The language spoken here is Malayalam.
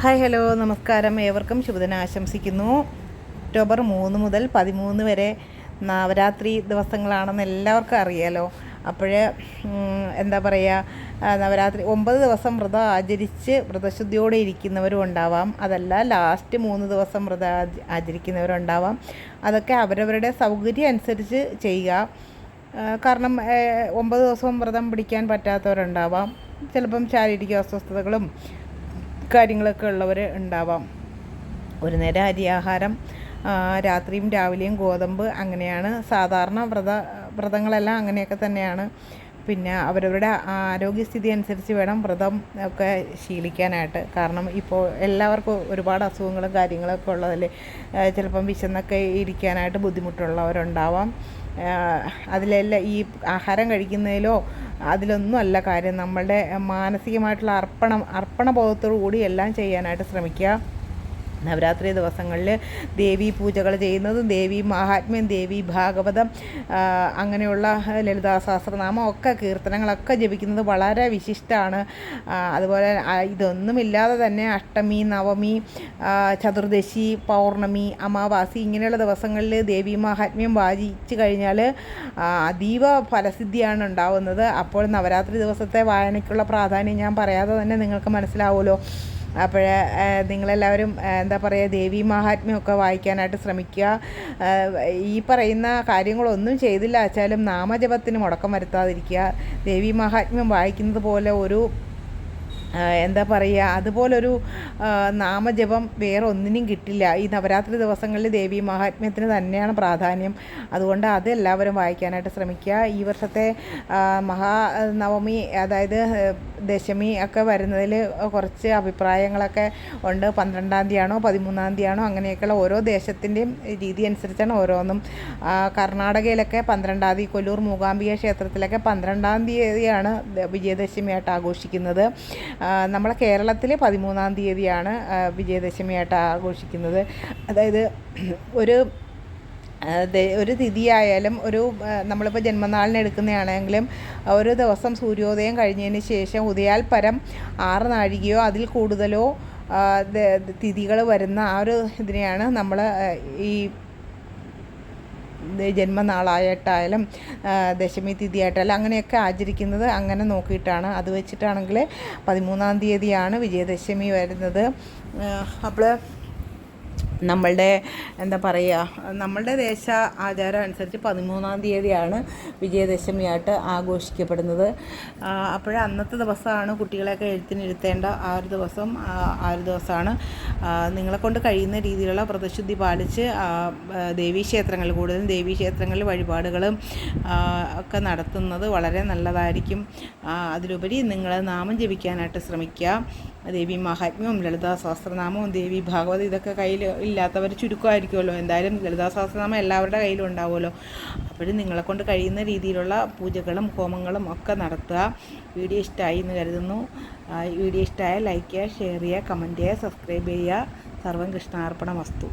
ഹായ് ഹലോ നമസ്കാരം. ഏവർക്കും ശുഭദിനം ആശംസിക്കുന്നു ഒക്ടോബർ മൂന്ന് മുതൽ പതിമൂന്ന് വരെ നവരാത്രി ദിവസങ്ങളാണെന്ന് എല്ലാവർക്കും അറിയാലോ. അപ്പോൾ എന്താ പറയുക നവരാത്രി ഒമ്പത് ദിവസം വ്രതം ആചരിച്ച് വ്രതശുദ്ധിയോടെ ഇരിക്കുന്നവരും ഉണ്ടാവാം. അതല്ല ലാസ്റ്റ് മൂന്ന് ദിവസം വ്രതം ആചരിക്കുന്നവരും ആചരിക്കുന്നവരുണ്ടാവാം അതൊക്കെ അവരവരുടെ സൗകര്യം അനുസരിച്ച് ചെയ്യുക. കാരണം ഒമ്പത് ദിവസവും വ്രതം പിടിക്കാൻ പറ്റാത്തവരുണ്ടാവാം. ചിലപ്പം ശാരീരിക അസ്വസ്ഥതകളും കാര്യങ്ങളൊക്കെ ഉള്ളവർ ഉണ്ടാവാം. ഒരു നേരം അരിയാഹാരം രാത്രിയും രാവിലെയും ഗോതമ്പ് അങ്ങനെയാണ്. സാധാരണ വ്രത വ്രതങ്ങളെല്ലാം അങ്ങനെയൊക്കെ തന്നെയാണ്. പിന്നെ അവരവരുടെ ആരോഗ്യസ്ഥിതി അനുസരിച്ച് വേണം വ്രതം ഒക്കെ ശീലിക്കാനായിട്ട്. കാരണം ഇപ്പോൾ എല്ലാവർക്കും ഒരുപാട് അസുഖങ്ങളും കാര്യങ്ങളൊക്കെ ഉള്ളതല്ലേ? ചിലപ്പം വിശന്നൊക്കെ ഇരിക്കാനായിട്ട് ബുദ്ധിമുട്ടുള്ളവരുണ്ടാവാം. അതിലെല്ലാം ഈ ആഹാരം കഴിക്കുന്നതിലോ അതിലൊന്നും അല്ല കാര്യം. നമ്മളുടെ മാനസികമായിട്ടുള്ള അർപ്പണം അർപ്പണബോധത്തോടു കൂടി എല്ലാം ചെയ്യാനായിട്ട് ശ്രമിക്കുക. നവരാത്രി ദിവസങ്ങളിൽ ദേവീ പൂജകൾ ചെയ്യുന്നതും ദേവി മഹാത്മ്യം ദേവി ഭാഗവതം അങ്ങനെയുള്ള ലളിതാ സഹസ്രനാമം ഒക്കെ കീർത്തനങ്ങളൊക്കെ ജപിക്കുന്നത് വളരെ വിശിഷ്ടമാണ്. അതുപോലെ ഇതൊന്നുമില്ലാതെ തന്നെ അഷ്ടമി നവമി ചതുർദശി പൗർണമി അമാവാസി ഇങ്ങനെയുള്ള ദിവസങ്ങളിൽ ദേവി മഹാത്മ്യം വായിച്ചു കഴിഞ്ഞാൽ അതീവ ഫലസിദ്ധിയാണ് ഉണ്ടാവുന്നത്. അപ്പോൾ നവരാത്രി ദിവസത്തെ വായനയ്ക്കുള്ള പ്രാധാന്യം ഞാൻ പറയാതെ തന്നെ നിങ്ങൾക്ക് മനസ്സിലാവുമല്ലോ. അപ്പോൾ നിങ്ങളെല്ലാവരും എന്താ പറയുക ദേവി മഹാത്മ്യമൊക്കെ വായിക്കാനായിട്ട് ശ്രമിക്കുക. ഈ പറയുന്ന കാര്യങ്ങളൊന്നും ചെയ്തില്ല. വെച്ചാലും നാമജപത്തിന് മുടക്കം വരുത്താതിരിക്കുക. ദേവി മഹാത്മ്യം വായിക്കുന്നത് പോലെ ഒരു എന്താ പറയുക അതുപോലൊരു നാമജപം വേറെ ഒന്നിനും കിട്ടില്ല. ഈ നവരാത്രി ദിവസങ്ങളിൽ ദേവി മഹാത്മ്യത്തിന് തന്നെയാണ് പ്രാധാന്യം. അതുകൊണ്ട് അത് എല്ലാവരും വായിക്കാനായിട്ട് ശ്രമിക്കുക. ഈ വർഷത്തെ മഹാനവമി അതായത് ദശമി ഒക്കെ വരുന്നതിൽ കുറച്ച് അഭിപ്രായങ്ങളൊക്കെ ഉണ്ട്. പന്ത്രണ്ടാം തീയതിയാണോ പതിമൂന്നാം തീയതിയാണോ അങ്ങനെയൊക്കെയുള്ള ഓരോ ദേശത്തിന്റെയും രീതി അനുസരിച്ചാണ് ഓരോന്നും. കർണാടകയിലൊക്കെ പന്ത്രണ്ടാം തീയതി കൊല്ലൂർ മൂകാംബിക ക്ഷേത്രത്തിലൊക്കെ പന്ത്രണ്ടാം തീയതിയാണ് വിജയദശമിയായിട്ട് ആഘോഷിക്കുന്നത്. നമ്മളെ കേരളത്തിൽ പതിമൂന്നാം തീയതിയാണ് വിജയദശമിയായിട്ട് ആഘോഷിക്കുന്നത്. അതായത് ഒരു ഒരു തിഥിയായാലും ഒരു നമ്മളിപ്പോൾ ജന്മനാളിന് എടുക്കുന്നതാണെങ്കിലും ഒരു ദിവസം സൂര്യോദയം കഴിഞ്ഞതിന് ശേഷം ഉദയാൽ പരം ആറ് നാഴികയോ അതിൽ കൂടുതലോ തിഥികൾ വരുന്ന ആ ഒരു ഇതിനെയാണ് നമ്മൾ ഈ ജന്മനാളായിട്ടായാലും ദശമി തിഥിയായിട്ടായാലും അങ്ങനെയൊക്കെ ആചരിക്കുന്നത് അങ്ങനെ നോക്കിയിട്ടാണ്. അത് വെച്ചിട്ടാണെങ്കിൽ പതിമൂന്നാം തീയതിയാണ് വിജയദശമി വരുന്നത്. അപ്പോൾ നമ്മളുടെ എന്താ പറയുക നമ്മളുടെ ദേശ ആചാരം അനുസരിച്ച് പതിമൂന്നാം തീയതിയാണ് വിജയദശമിയായിട്ട് ആഘോഷിക്കപ്പെടുന്നത്. അപ്പോൾ അന്നത്തെ ദിവസമാണ് കുട്ടികളെയൊക്കെ എഴുത്തിനിരുത്തേണ്ട ആ ഒരു ദിവസം ആ ഒരു ദിവസമാണ്. നിങ്ങളെ കൊണ്ട് കഴിയുന്ന രീതിയിലുള്ള വ്രതശുദ്ധി പാലിച്ച് ദേവീ ക്ഷേത്രങ്ങളിൽ ദേവീക്ഷേത്രങ്ങളിൽ കൂടുതലും ദേവീക്ഷേത്രങ്ങളിൽ വഴിപാടുകളും ഒക്കെ നടത്തുന്നത് വളരെ നല്ലതായിരിക്കും. അതിലുപരി നിങ്ങൾ നാമം ജപിക്കാനായിട്ട് ശ്രമിക്കുക. ദേവി മഹാത്മ്യവും ലളിതാ സഹസ്രനാമവും ദേവി ഭാഗവതം ഇതൊക്കെ കയ്യിൽ ഇല്ലാത്തവർ ചുരുക്കമായിരിക്കുമല്ലോ. എന്തായാലും ലളിതാ സഹസ്രനാമം എല്ലാവരുടെ കയ്യിലും ഉണ്ടാവുമല്ലോ. അപ്പോഴും നിങ്ങളെ കൊണ്ട് കഴിയുന്ന രീതിയിലുള്ള പൂജകളും ഹോമങ്ങളും ഒക്കെ നടത്തുക. വീഡിയോ ഇഷ്ടമായി എന്ന് കരുതുന്നു. വീഡിയോ ഇഷ്ടമായാൽ ലൈക്ക് ചെയ്യുക ഷെയർ ചെയ്യുക കമന്റ് ചെയ്യുക സബ്സ്ക്രൈബ് ചെയ്യുക. സർവം കൃഷ്ണാർപ്പണ വസ്തു.